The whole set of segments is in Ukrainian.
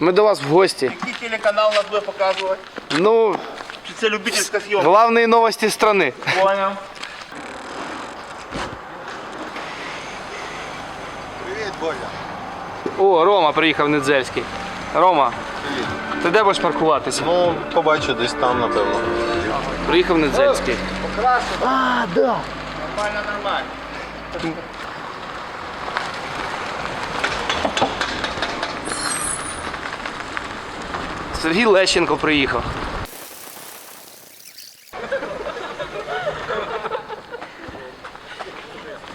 Ми до вас в гості. Який телеканал нас буде показувати? Ну, Чи це любительська зйомка? главные новости страны. Понял. Привіт, Боля. О, Рома приїхав Недзельський. Рома, ти де будеш паркуватися? Ну, побачу десь там, напевно. Приїхав Недзельський. Нормально, нормально. Сергій Лещенко приїхав.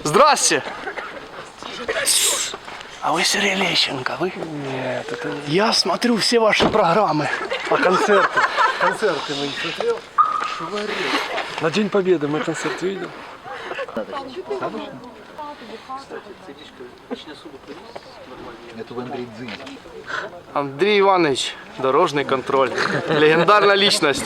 Здрасте! А вы Сергей Лещенко, вы? Нет, это... Я смотрю все ваши программы. А концерты? Концерты мы не смотрел? На День Победы мы концерт видел. Андрей Иванович, дорожный контроль. Легендарная личность.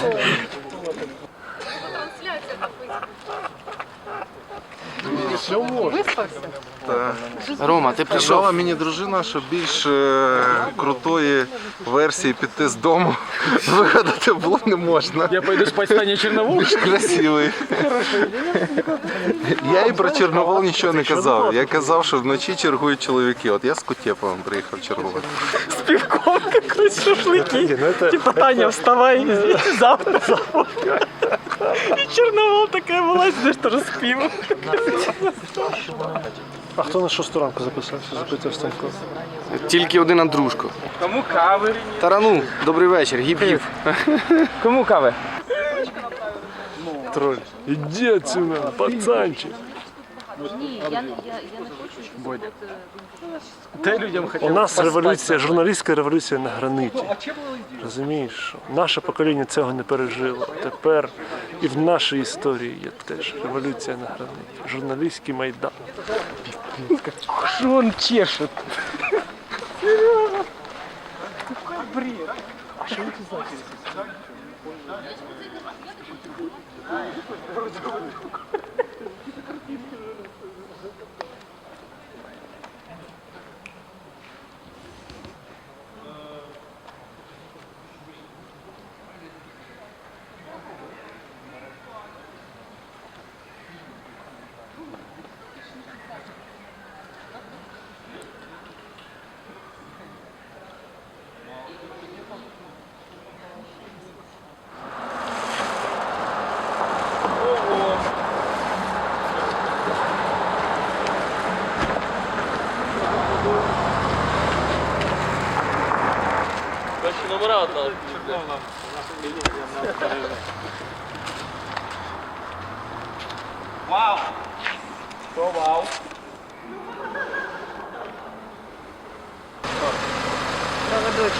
Рома, ти прийшов. Казала мені дружина, що більш е, крутої версії піти з дому вигадати було не можна. Я пойду спать в Таня Черновол. Більш красивий. Я і про Чорновол нічого не казав. Я казав, що вночі чергують чоловіки. От я з Кутєповим приїхав чергувати. Пивком такой шашлыки. Типа, Таня, вставай, завтра И Черновол такая тоже с пивом. А хто на шосту ранку записався? Запитав Станько. Тільки один Андрушко. Кому кави? Тарану, добрий вечір, гіп-гіп. Кому кави? Троль. Іди отсюда, пацанчик. Ні, я не я, я не хочу, щоб Дай людям У нас революція, журналістська революція на граниті. Розумієш, наше покоління цього не пережило. Тепер і в нашій історії є теж революція на граниті. Журналістський майдан. Що він чешет? А Що вау? проводочки.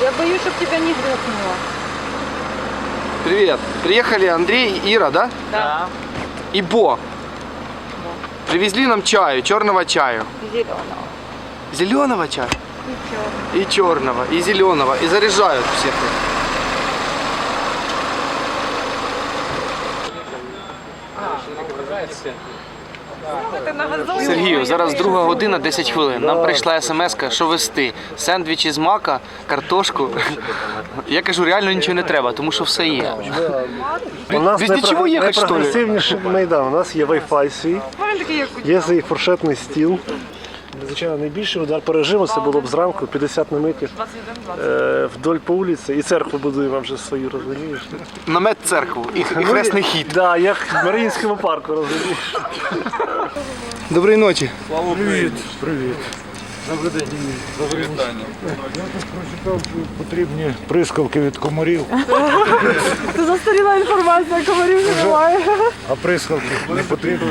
Я боюсь, чтобы тебя не грохнуло. Привет. Приехали Андрей и Ира, да? Да. И Бо. Привезли нам чаю, черного чаю. Зеленого. Зеленого чая? И черного, и зеленого. И заряжают всех. Сергію, зараз друга година 10 хвилин. Нам прийшла смс, що вести. Сендвічі з мака, картошку. Я кажу, реально нічого не треба, тому що все є. У нас Без нічого їхати, що ли? найпрогресивніший майдан. У нас є Wi-Fi свій, є свій фуршетний стіл. Звичайно, найбільший удар по режиму це було б зранку 50 наметів е, вдоль по вулиці. І церкву будуємо вже свою, розумієш? Намет церкву і, і хресний хід. Так, да, як в Маріїнському парку, розумієш? Доброї ночі. Привіт, привіт. Добрий день. Добрий день. Я так прочитав, що потрібні прискавки від комарів, Це застаріла інформація, комарів немає. а прискавки не потрібно.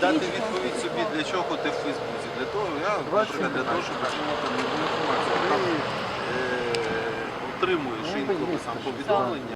Дати відповідь для чого ти в Фейсбуці. Для того, я, наприклад, для того, щоб отримати нову інформацію. Ти е, отримуєш інколи сам повідомлення.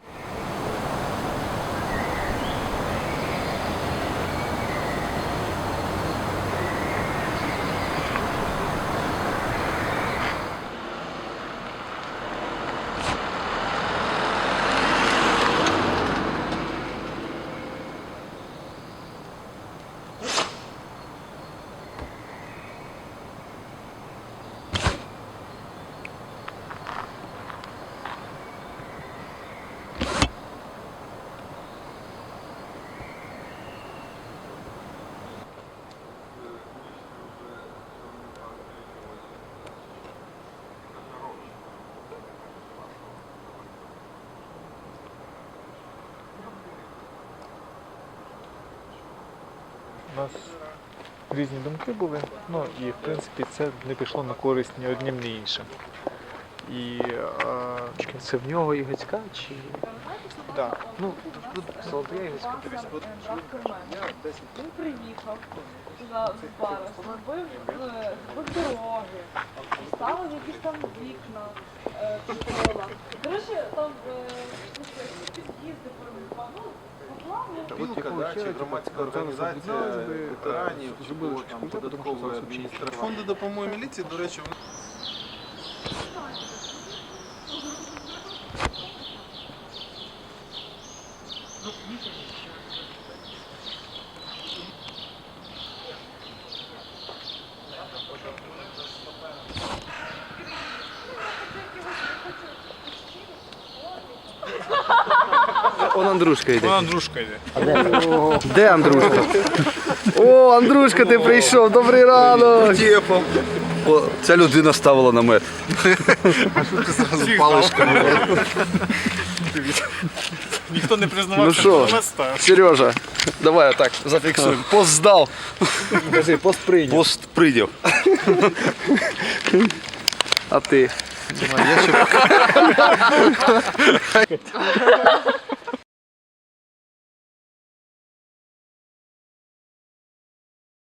Нас різні думки були, ну і в принципі це не пішло на користь ні одним, ні іншим. І е, це в нього і Гацька, чи. Так. Ну, тут Солодія і Гацька. Він приїхав туди в Барс, зробив, е, дороги, ставив якісь там вікна, е, кола. Коротше, там е, слухай, під'їзди перебував. Ну, по плану. Спілка, да, чи громадська організація ветеранів, чи податкової адміністрації. Фонди допомоги міліції, до речі, Он Андрушка йде. Андрушка йде. Де Андрушка? О, Андрушка, ти прийшов, добрий ранок! Тєпом. О, ця людина ставила намет. А що ти зразу паличками? Ніхто не признавав, Ну що, Сережа, давай так, зафіксуємо. Пост здав. Кажи, пост прийняв. Пост прийняв. А ти?